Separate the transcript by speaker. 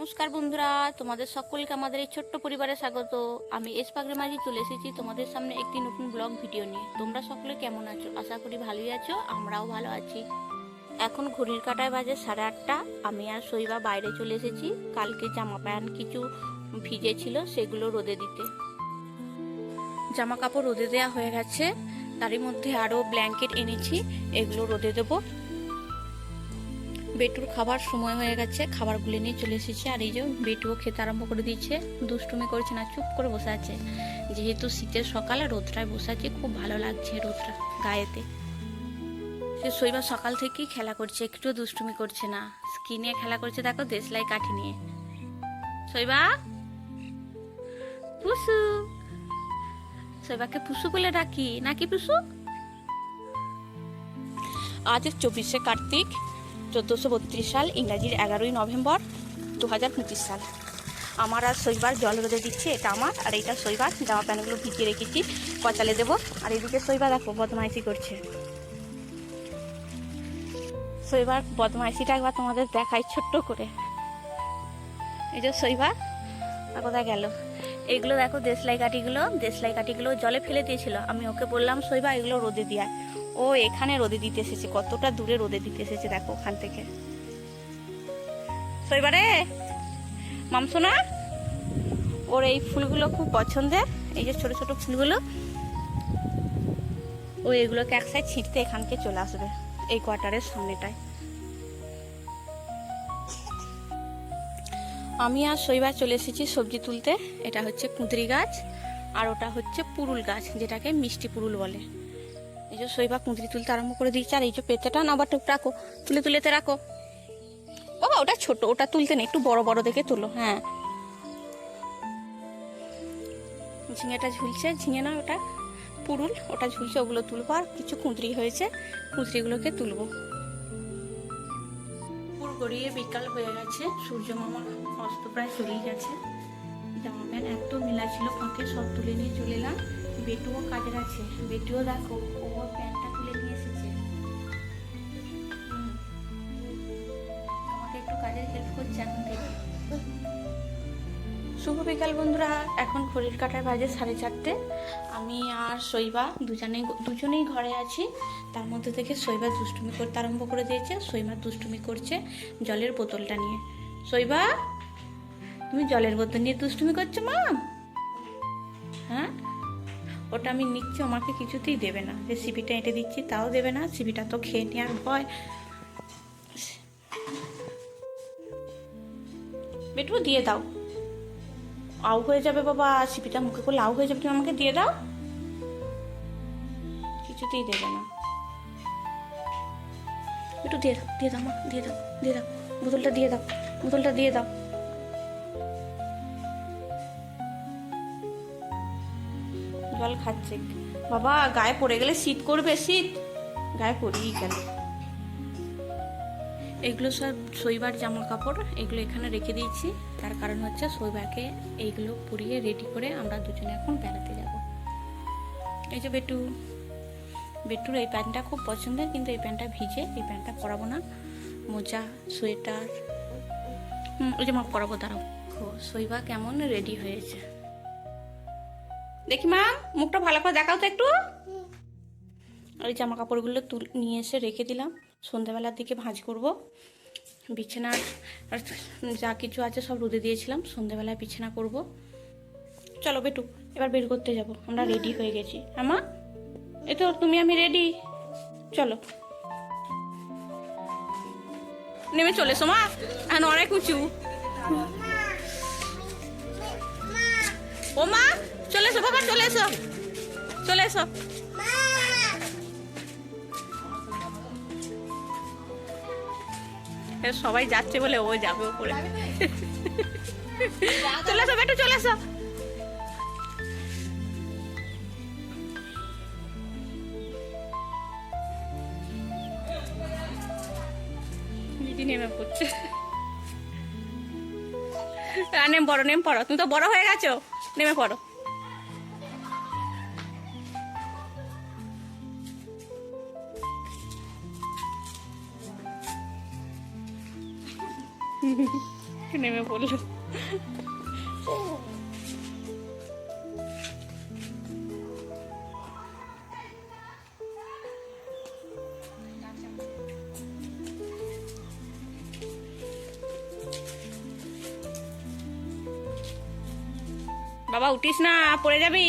Speaker 1: নমস্কার বন্ধুরা, তোমাদের সকলকে আমাদের এই ছোট্ট পরিবারে স্বাগত। আমি এস মাঝি চলে এসেছি তোমাদের সামনে একটি নতুন ব্লগ ভিডিও নিয়ে। তোমরা সকলে কেমন আছো? আশা করি ভালোই আছো, আমরাও ভালো আছি। এখন ঘড়ির কাটায় বাজে সাড়ে আটটা। আমি আর শৈবা বাইরে চলে এসেছি। কালকে জামা প্যান্ট কিছু ভিজে ছিল সেগুলো রোদে দিতে। জামা কাপড় রোদে দেওয়া হয়ে গেছে। তারই মধ্যে আরও ব্ল্যাঙ্কেট এনেছি, এগুলো রোদে দেবো। বেটুর খাবার সময় হয়ে গেছে, খাবারগুলো নিয়ে চলে এসেছে। আর এই যে বেটুও খেতে আরম্ভ করে দিয়েছে। দুষ্টুমি করছে না, চুপ করে বসে আছে। যেহেতু শীতের সকালে রোদটায় বসে আছে, খুব ভালো লাগছে রোদটা গায়েতে। সে শৈবা সকাল থেকেই খেলা করছে একটু দুষ্টুমি করছে না। স্কিনে খেলা করছে, দেখো, দেশলাই কাঠি নিয়ে। শৈবা, পুসু। শৈবাকে পুসু বলে ডাকি, নাকি পুসু? আজ চব্বিশে কার্তিক। চোদ্দোশো বত্রিশ সাল ইংরাজির এগারোই নভেম্বর দু হাজার পঁচিশ সাল। আমার আর শৈবার জল রোদে দিচ্ছে, এটা আমার, আর এইটা শৈবার। জামা প্যান্টগুলো ভিজিয়ে রেখেছি, কচালে দেবো। আর এদিকে শৈবা দেখো, বদমাইশি করছে। শৈবার বদমাইশিটা একবার তোমাদের দেখাই ছোট্ট করে। এই যে আর কোথায় গেল? এইগুলো দেখো, দেশলাই কাঠিগুলো দেশলাই কাঠিগুলো জলে ফেলে দিয়েছিল। আমি ওকে বললাম, শৈবা, এগুলো রোদে দিয়ায় ও এখানে রোদে দিতে এসেছে, কতটা দূরে রোদে দিতে এসেছে দেখো ওখান থেকে। এবারে, মামসোনা, ওর এই ফুলগুলো খুব পছন্দের, এই যে ছোট ছোট ফুলগুলো, ও এগুলোকে এক সাইড ছিঁড়তে এখানকে চলে আসবে, এই কোয়ার্টারের সামনেটায়। আমি আর শৈবার চলে এসেছি সবজি তুলতে, এটা হচ্ছে কুঁদরি গাছ, আর ওটা হচ্ছে পুরুল গাছ, যেটাকে মিষ্টি পুরুল বলে। এই যে শৈবা কুঁদরি তুলতে আরম্ভ করে দিয়েছে, আর এই যে পেতেটা না, আবার টুক রাখো, তুলে তুলেতে রাখো। বাবা, ওটা ছোট, ওটা তুলতে নেই, একটু বড় বড় দেখে তুলো হ্যাঁ। ঝিঙেটা ঝুলছে, ঝিঙে না, ওটা পুরুল, ওটা ঝুলছে, ওগুলো তুলবো, আর কিছু কুঁদরি হয়েছে, কুঁদরিগুলোকে তুলবো। পুরো গড়িয়ে বিকাল হয়ে গেছে, সূর্য মামা অস্ত প্রায় চলেই গেছে। জামা প্যান্ট এত মেলা ছিল, ফাঁকে সব তুলে নিয়ে চলে এলাম। বেটুও কাজের আছে। বেটুও দেখো ওর প্যান্টটা তুলে নিয়ে এসেছে। আমাকে একটু কাজের হেল্প করছে এখন থেকে। শুভ বিকাল বন্ধুরা, এখন ঘড়ির কাটার বাজে সাড়ে চারটে। আমি আর শৈবা দুজনেই দুজনেই ঘরে আছি। তার মধ্যে থেকে শৈবা দুষ্টুমি করতে আরম্ভ করে দিয়েছে। শৈবা দুষ্টুমি করছে জলের বোতলটা নিয়ে। শৈবা, তুমি জলের বোতল নিয়ে দুষ্টুমি করছ মা? হ্যাঁ? ওটা আমি নিচ্ছি আমাকে কিছুতেই দেবে না। যে সিপিটা এঁটে দিচ্ছি, তাও দেবে না, সিপিটা তো খেয়ে নেওয়ার ভয়। বেটু দিয়ে দাও। আউ হয়ে যাবে বাবা, সিপিটা মুখে করলে আউ হয়ে যাবে, তুমি আমাকে দিয়ে দাও। কিছুতেই দেবে না। একটু দিয়ে দাও দিয়ে দাও, মা, দিয়ে দাও দিয়ে দাও। বোতলটা দিয়ে দাও, বোতলটা দিয়ে দাও। জল খাচ্ছে। বাবা, গায়ে পড়ে গেলে শীত করবে শীত? গায়ে পড়েই গেল এগুলো সব শৈবার জামা কাপড়, এগুলো এখানে রেখে দিয়েছি। তার কারণ হচ্ছে শৈবাকে এইগুলো পরিয়ে রেডি করে আমরা দুজনে এখন বেড়াতে যাব। এই যে বেটু, বেটুর এই প্যান্টটা খুব পছন্দের, কিন্তু এই প্যান্টটা ভিজে, এই প্যান্টটা পরাবো না। মোজা, সোয়েটার ওই যে মা পরাবো দাঁড়াও। শৈবা কেমন রেডি হয়েছে? দেখি মা, মুখটা ভালো করে দেখাও তো একটু। ওই জামা কাপড়গুলো তুল, নিয়ে এসে রেখে দিলাম। সন্ধ্যাবেলার দিকে ভাঁজ করব। বিছানার যা কিছু আছে সব রোদে দিয়েছিলাম। সন্ধ্যাবেলায় বিছানা করব। চলো বেটু, এবার বের করতে যাব। আমরা রেডি হয়ে গেছি। আমা এ তো তুমি, আমি রেডি চলো। নেমে চলে এসো মা। এখন অনেক উঁচু। ও মা চলে এসো, বাবা, চলে এসো। চলে এসো। সবাই যাচ্ছে বলে ও যাবে উপরে। চলে এসো, বেটু, চলে এসো। নেমে পড়ছে। আর নেম পড়ো নেম পড়ো। তুমি তো বড় হয়ে গেছো। নেমে পড়ো। নেমে পড়ল। বাবা উঠিস না পড়ে যাবি?